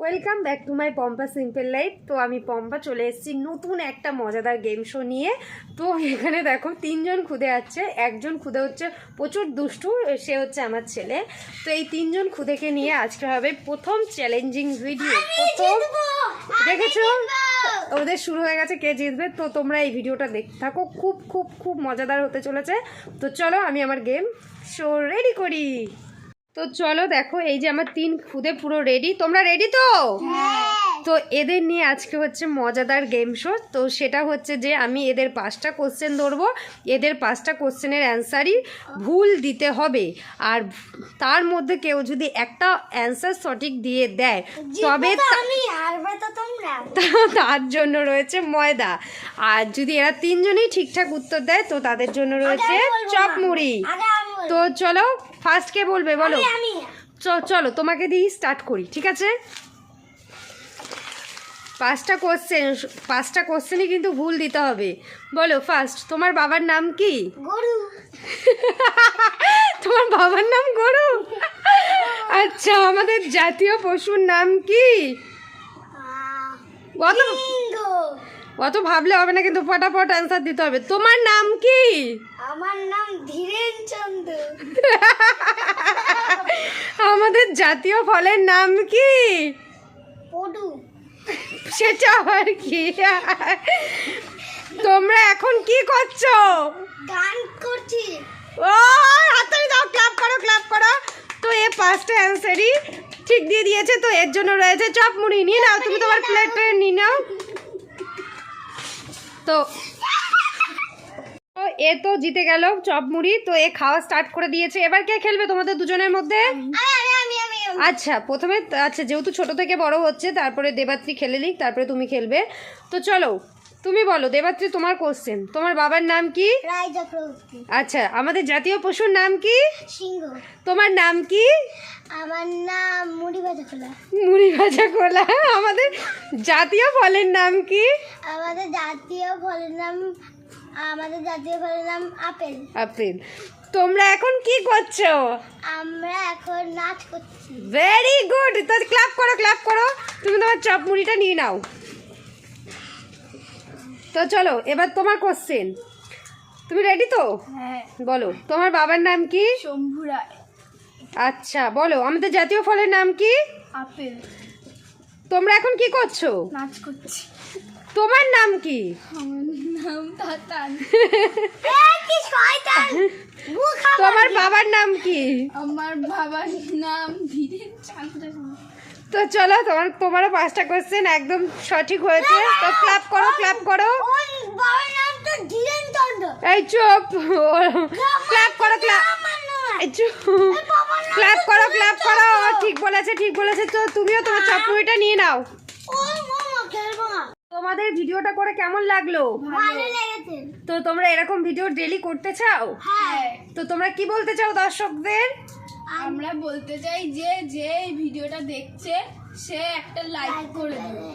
Welcome back to my Pompa simple life তো আমি পম্পা চলে এসেছি নতুন একটা মজাদার গেম শো নিয়ে। তো এখানে দেখো তিনজন খুদে আছে একজন খুদে হচ্ছে প্রচুর দুষ্টু সে হচ্ছে আমার ছেলে। তো এই তিনজন খুদেকে নিয়ে আজকে হবে প্রথম চ্যালেঞ্জিং ভিডিও প্রথম দেখেছ? ওদের শুরু হয়ে গেছে কে জিতবে? তো তোমরা এই ভিডিওটা দেখতে থাকো খুব খুব খুব মজাদার হতে চলেছে। তো চলো আমি আমার গেম শো রেডি করি। তো চলো দেখো এই যে আমার তিন খুদে পুরো রেডি তোমরা রেডি তো? তো এদের নিয়ে আজকে হচ্ছে মজাদার গেম শো তো সেটা হচ্ছে যে আমি এদের পাঁচটা কোশ্চেন ধরবো। এদের পাঁচটা কোশ্চেনের অ্যান্সারই ভুল দিতে হবে। আর তার মধ্যে কেউ যদি একটা অ্যান্সার সঠিক দিয়ে দেয় তবে তার জন্য রয়েছে ময়দা। আর যদি এরা তিনজনই ঠিকঠাক উত্তর দেয় তো তাদের জন্য রয়েছে আগে তো চলো ফার্স্ট কে বলবে বলো। চলো তোমাকে দিয়ে স্টার্ট করি ঠিক আছে? পাঁচটা কোশ্চেন পাঁচটা কোশ্চেনই কিন্তু ভুল দিতে হবে। বলো ফার্স্ট তোমার বাবার নাম কি? গরু। তোমার বাবার নাম গরু? আচ্ছা আমাদের জাতীয় পশুর নাম কি? অত ভাবলে হবে না কিন্তু ফটাফট অ্যান্সার দিতে হবে। তোমার নাম কি? আমার নাম ধীরেন চন্দ্র। আমাদের জাতীয় ফলের নাম কি? পটু। সেটা আবার কি? তোমরা এখন কি করছ? গান করছি। ও হাততালি দাও ক্লাপ করো ক্লাপ করো। তো এ পাঁচটা অ্যান্সারই ঠিক দিয়ে দিয়েছে তো এর জন্য রয়েছে চপ মুড়ি। নিয়ে নাও তুমি তোমার প্লেটে নিয়ে নাও। তো এ তো জিতে গেল চপ মুড়ি তো এ খাওয়া স্টার্ট করে দিয়েছে। এবার কে খেলবে তোমাদের দুজনের মধ্যে। আচ্ছা প্রথমে আচ্ছা যেহেতু ছোট থেকে বড় হচ্ছে তারপরে দেবাত্রী খেলে নিক তারপরে তুমি খেলবে। তো চলো তুমি বলো দেবাত্রী তোমার কোশ্চেন তোমার বাবার নাম কি? আচ্ছা আমাদের জাতীয় পশুর নাম কি? সিংহ। তোমার নাম কি? আমার নাম মুড়ি ভাজা খোলা। মুড়ি ভাজা কোলা আমাদের জাতীয় ফলের নাম কি? আমাদের জাতীয় ফলের নাম আমাদের জাতীয় ফলের নাম আপেল। আপেল। তোমরা এখন কি করছ? আমরা এখন নাচ করছি। ভেরি গুড তো ক্লাপ করো ক্লাপ করো। তুমি তোমার চপ মুড়িটা নিয়ে নাও। তো চলো এবার তোমার কোশ্চেন তুমি রেডি তো? হ্যাঁ। বলো তোমার বাবার নাম কি? শম্ভু রায়। আচ্ছা বলো আমাদের জাতীয় ফলের নাম কি? আপেল। তোমরা এখন কি করছ? নাচ করছি। তোমার নাম কি? আমার নাম তাতান। তোমার বাবার নাম কি? আমার বাবার নাম ধীরেন চন্দ্র তো চলো তোমার তোমারও পাঁচটা কোশ্চেন একদম সঠিক হয়েছে। তো ক্লাপ করো ক্লাপ করো। ওর বাবার নাম তো এই চুপ ক্লাপ করো ক্লাপ এই চুপ। ক্লাপ করো ক্লাপ করো ও ঠিক বলেছে ঠিক বলেছে। তো তুমিও তোমার চাপুরিটা নিয়ে নাও। তোমাদের ভিডিওটা করে কেমন লাগল? ভালো লেগেছে। তো তোমরা এরকম ভিডিও ডেলি করতে চাও? হ্যাঁ। তো তোমরা কি বলতে চাও দর্শকদের? আমরা বলতে চাই যে যে এই ভিডিওটা দেখছে সে একটা লাইক করে দেবে।